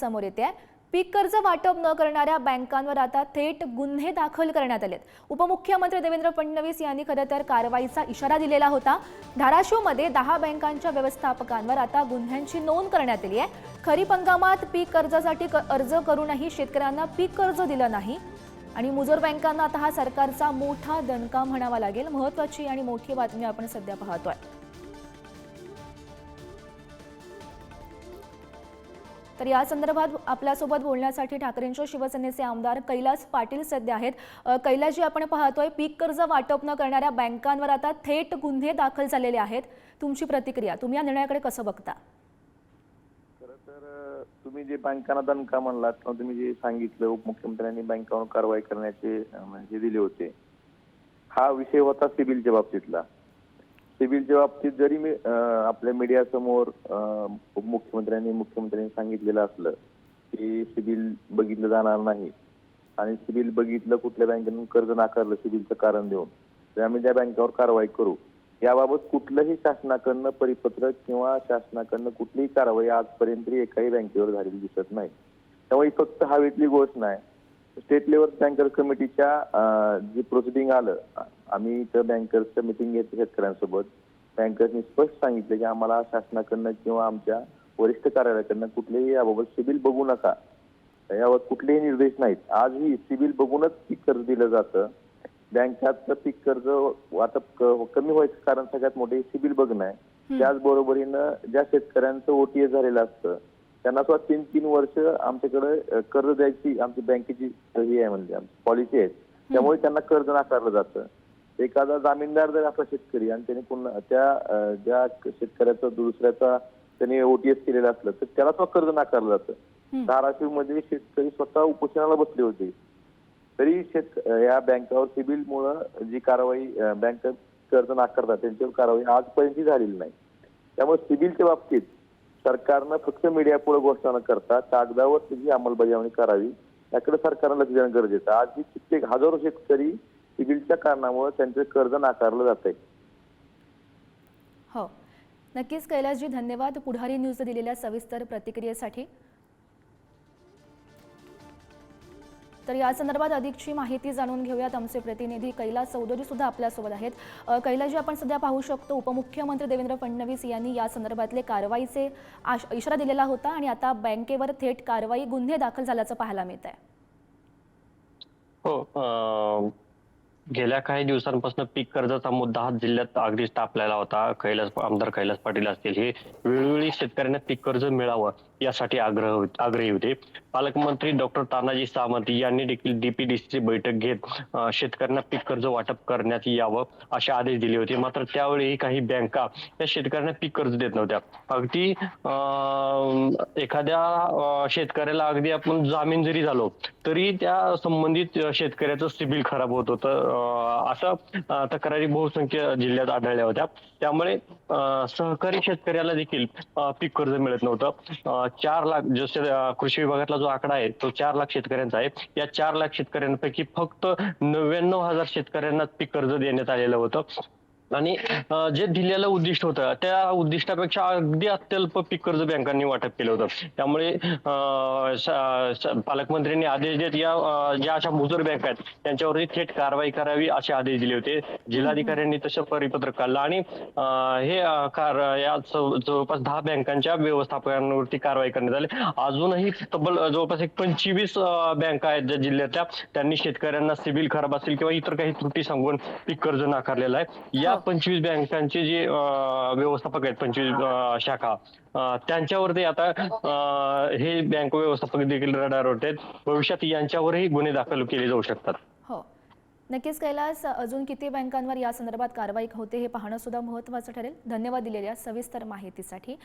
समोर येते पीक कर्ज वाटप न करणाऱ्या बँकांवर आता थेट गुन्हे दाखल करण्यात आलेत. उपमुख्यमंत्री देवेंद्र फडणवीस यांनी खरं तर कारवाईचा इशारा दिलेला होता. धाराशिवमध्ये दहा बँकांच्या व्यवस्थापकांवर आता गुन्ह्यांची नोंद करण्यात आली आहे. खरीप हंगामात पीक कर्जासाठी अर्ज करूनही शेतकऱ्यांना पीक कर्ज दिलं नाही. आणि मुजोर बँकांना आता हा सरकारचा मोठा दणका म्हणावा लागेल. महत्वाची आणि मोठी बातमी आपण सध्या पाहतोय. तर या संदर्भात आपल्यासोबत बोलण्यासाठी ठाकरेंच्या शिवसेनेचे आमदार कैलास पाटील सध्या आहेत. कैलासजी आपण पाहतोय पीक कर्ज वाटप न करणाऱ्या बँकांवर आता थेट गुन्हे दाखल झालेले आहेत. तुमची प्रतिक्रिया तुम्ही या निर्णयाकडे कसं बघता? खरं तर तुम्ही जे बँकांना दणका म्हणलात किंवा तुम्ही जे सांगितलं उपमुख्यमंत्र्यांनी बँकांवर कारवाई करण्याचे म्हणजे हे दिले होते हा विषय होता सिबिलच्या बाबतीतला. सिबिलच्या बाबतीत जरी मी आपल्या मीडियासमोर मुख्यमंत्र्यांनी उपमुख्यमंत्र्यांनी मुख्यमंत्र्यांनी सांगितलेलं असलं की सिबिल बघितलं जाणार नाही आणि सिबिल बघितलं कुठल्या बँकेनं कर्ज नाकारलं सिबिलचं कारण देऊन तर आम्ही त्या बँकेवर कारवाई करू याबाबत कुठलंही शासनाकडनं परिपत्रक किंवा शासनाकडनं कुठलीही कारवाई आजपर्यंत एकाही बँकेवर झालेली दिसत नाही. त्यामुळे फक्त हवेतली गोष्ट नाही स्टेट लेवल बँकर कमिटीच्या जी प्रोसिडिंग आलं आम्ही इथं बँकर्सचं मिटिंग घेतली शेतकऱ्यांसोबत. बँकर्सनी स्पष्ट सांगितलं की आम्हाला शासनाकडनं किंवा आमच्या वरिष्ठ कार्यालयाकडनं कुठलेही याबाबत सिबिल बघू नका. यावर कुठलेही निर्देश नाहीत. आजही सिबिल बघूनच पीक कर्ज दिलं जातं. बँकात पीक कर्ज वाटप कमी व्हायचं कारण सगळ्यात मोठे सिबिल बघणं आहे. त्याचबरोबरीनं ज्या शेतकऱ्यांचं ओटीएस झालेलं असतं त्यांना सुद्धा तीन तीन वर्ष आमच्याकडे कर्ज द्यायची आमची बँकेची ही आहे म्हणजे आमची पॉलिसी आहे. त्यामुळे त्यांना कर्ज नाकारलं जातं. एखादा जामीनदार जर आपला शेतकरी आणि त्याने पुन्हा त्या ज्या शेतकऱ्याचा दुसऱ्याचा त्याने ओटीएस केलेलं असलं तर त्याला सुद्धा कर्ज नाकारलं जातं. धाराशिवमध्ये शेतकरी स्वतः उपोषणाला बसले होते. तरी शेत या बँकावर सिबिल मुळे जी कारवाई बँक कर्ज नाकारतात त्यांच्यावर कारवाई आजपर्यंत झालेली नाही. त्यामुळे सिबिलच्या बाबतीत सरकारनं फक्त मीडिया पुढे घोषणा न करता कागदावर त्याची अंमलबजावणी करावी याकडे सरकारनं लक्ष देणं गरजेचं आहे. आज ही कित्येक हजारो शेतकरी सिबिलच्या कारणामुळे त्यांचे कर्ज नाकारलं जात आहे हो. नक्कीच कैलासजी धन्यवाद पुढारी न्यूज दिलेल्या सविस्तर प्रतिक्रियेसाठी. तर या संदर्भात अधिकची माहिती जाणून घेऊयात आमचे प्रतिनिधी कैलास चौधरी सुद्धा आपल्यासोबत आहेत. कैलासजी आपण सध्या पाहू शकतो उपमुख्यमंत्री देवेंद्र फडणवीस यांनी या संदर्भातले कारवाईचे इशारा दिलेला होता आणि आता बँकेवर थेट कारवाई गुन्हे दाखल झाल्याचं पाहायला मिळत आहे हो गेल्या काही दिवसांपासून पीक कर्जाचा मुद्दा हा जिल्ह्यात अगदीच तापलेला होता. कैलास आमदार कैलास पाटील असतील हे वेळोवेळी शेतकऱ्यांना पीक कर्ज मिळावं यासाठी आग्रह आग्रही होते. पालकमंत्री डॉक्टर तानाजी सावंत यांनी देखील डीपीडीसीची बैठक घेत शेतकऱ्यांना पीक कर्ज वाटप करण्यात यावं असे आदेश दिले होते. मात्र त्यावेळी काही बँका या शेतकऱ्यांना पीक कर्ज देत नव्हत्या. अगदी अं, एखाद्या शेतकऱ्याला अगदी आपण जामीन जरी झालो तरी त्या संबंधित शेतकऱ्याचं सिबिल खराब होत होतं. असं तक्रारी बहुसंख्य जिल्ह्यात आढळल्या होत्या. त्यामुळे अं, सहकारी शेतकऱ्याला देखील पीक कर्ज मिळत नव्हतं. चार लाख जसे कृषी विभागातला जो आकडा आहे तो चार लाख शेतकऱ्यांचा आहे. या चार लाख शेतकऱ्यांपैकी फक्त नव्याण्णव हजार शेतकऱ्यांना पीक कर्ज देण्यात आलेलं होतं. आणि जे दिलेलं उद्दिष्ट होतं त्या उद्दिष्टापेक्षा अगदी अत्यल्प पीक कर्ज बँकांनी वाटप केलं होतं. त्यामुळे अं, पालकमंत्र्यांनी आदेश देत या ज्या अशा मुजूर बँका आहेत त्यांच्यावरती थेट कारवाई करावी असे आदेश दिले होते. जिल्हाधिकाऱ्यांनी तसं परिपत्रक काढलं आणि हे कार या जवळपास दहा बँकांच्या व्यवस्थापकांवरती कारवाई करण्यात आली. अजूनही तब्बल जवळपास एक पंचवीस बँका आहेत ज्या जिल्ह्यातल्या त्यांनी शेतकऱ्यांना सिबिल खराब असेल किंवा इतर काही त्रुटी सांगून पीक कर्ज नाकारलेलं आहे. या पंचवीस बँकांचे जे व्यवस्थापक आहेत पंचवीस शाखा त्यांच्यावरती आता हे बँक व्यवस्थापक देखील रडारवर आहेत. भविष्यात यांच्यावरही गुन्हे दाखल केले जाऊ शकतात. हो. नक्कीच कैलास अजून किती बँकांवर या संदर्भात कारवाई होते हे पाहणं सुद्धा महत्वाचं ठरेल. धन्यवाद दिलेल्या सविस्तर माहितीसाठी.